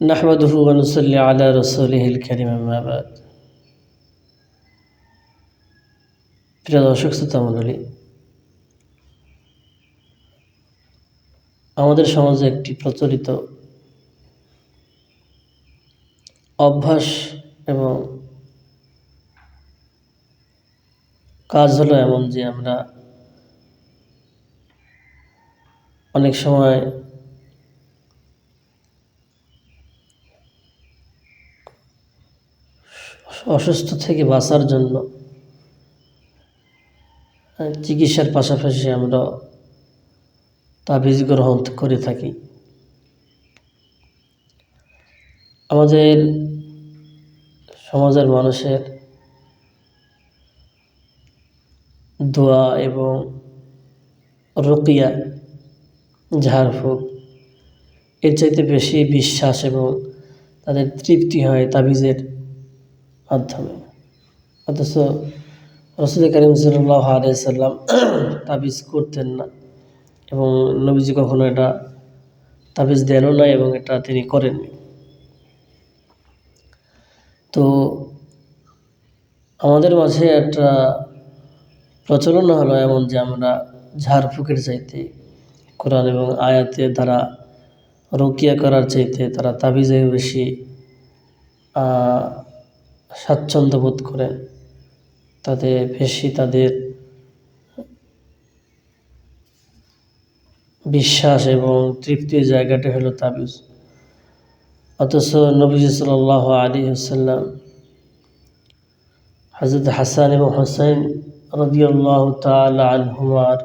নাহমাদুহু আনুসল্লি আলা রসুলহিল করিম আহমাবাদ প্রিয় দর্শক, শ্রোতা আমাদের সমাজে একটি প্রচলিত অভ্যাস এবং কাজ হলো এমন যে আমরা অনেক সময় অসুস্থ থেকে বাঁচার জন্য চিকিৎসার পাশাপাশি আমরা তাবিজ গ্রহণ করে থাকি। আমাদের সমাজের মানুষের দোয়া এবং রকিয়া ঝাড়ফুঁক এর চাইতে বেশি বিশ্বাস এবং তাদের তৃপ্তি হয় তাবিজের মাধ্যমে অথচ রসুল করিম সাল্লাহ আলিয়াল্লাম তাবিজ করতেন না এবং নবীজি কখনো এটা তাবিজ দেনও না এবং এটা তিনি করেননি। তো আমাদের মাঝে একটা প্রচলন হলো এমন যে আমরা ঝাড়ফুঁকের চাইতে কোরআন এবং আয়াতের দ্বারা রকিয়া করার চাইতে তারা তাবিজে বেশি স্বাচ্ছন্দ্য বোধ করেন তাদের বেশি তাদের বিশ্বাস এবং তৃপ্তির জায়গাটা হলো তাবিজ। অথচ নবীজ সাল আলী আসাল্লাম হজরত হাসান এবং হোসেন রদিয়াল্লাহ তাল আনহুমার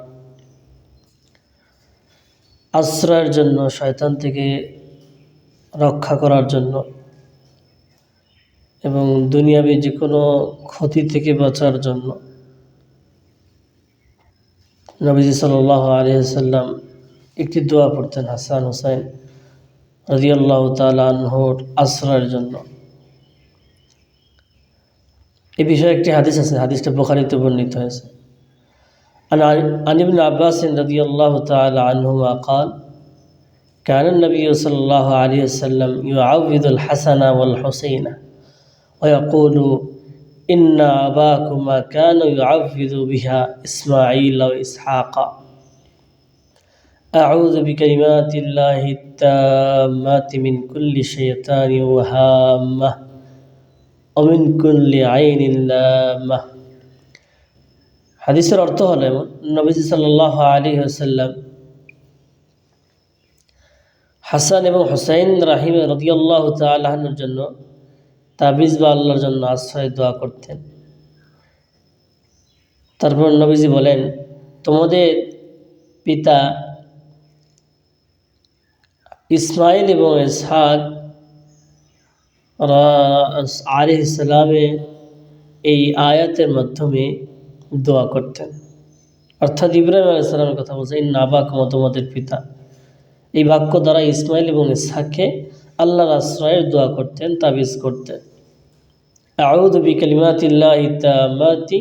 আশ্রয়ের জন্য শয়তান থেকে রক্ষা করার জন্য এবং দুনিয়াবি যে কোনো ক্ষতি থেকে বাঁচার জন্য নবীজি সাল আলী সাল্লাম একটি দোয়া পড়তেন হাসান হুসাইন রাজিয়াল্লাহ তালহর আশ্রয়ের জন্য এই বিষয়ে একটি হাদিস আছে হাদিসটা বোখারিতে বর্ণিত হয়েছে عن ابن عباس رضي الله تعالى عنهما قال كان النبي صلى الله عليه وسلم يعوذ الحسن والحسين ويقول إن أباكما كان يعوذ بها إسماعيل وإسحاق أعوذ بكلمات الله التامات من كل شيطان وهامة ومن كل عين لامة হাদিসের অর্থ হলো এমন নবীজি সাল্লাহ আলী আসাল্লাম হাসান এবং হোসাইন রাহিম রদিয়াল্লাহ তাল্লাহনের জন্য তাবিজ বা আল্লাহর জন্য আশ্রয়, দোয়া করতেন। তারপর নবীজি বলেন, তোমাদের পিতা ইসমাইল এবং ইসহাক আলি ইসলামে এই আয়াতের মাধ্যমে দোয়া করতেন। অর্থাৎ ইব্রাহিম আলাইসালামের কথা বলছে এই নাবাক মতমতের পিতা। এই বাক্য দ্বারা ইসমাইল এবং ইসহাককে আল্লাহর আশ্রয়ের দোয়া করতেন, তাবিজ করতেন। আউদ বিকালিমাতিল্লাহ ইতামাতি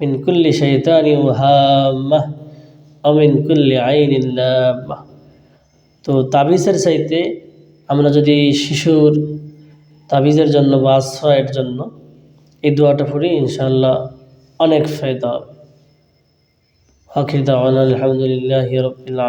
মিন কুল্লি শৈতানি ওহাম্মাহ অমিন কুল্লি আইনিল্লাহ তো তাবিজের চাইতে আমরা যদি শিশুর তাবিজের জন্য বা আশ্রয়ের জন্য এই দোয়াটা পড়ি ইনশাল্লাহ অনেক ফায়দা হবে। আলহামদুলিল্লাহ রবিল্লা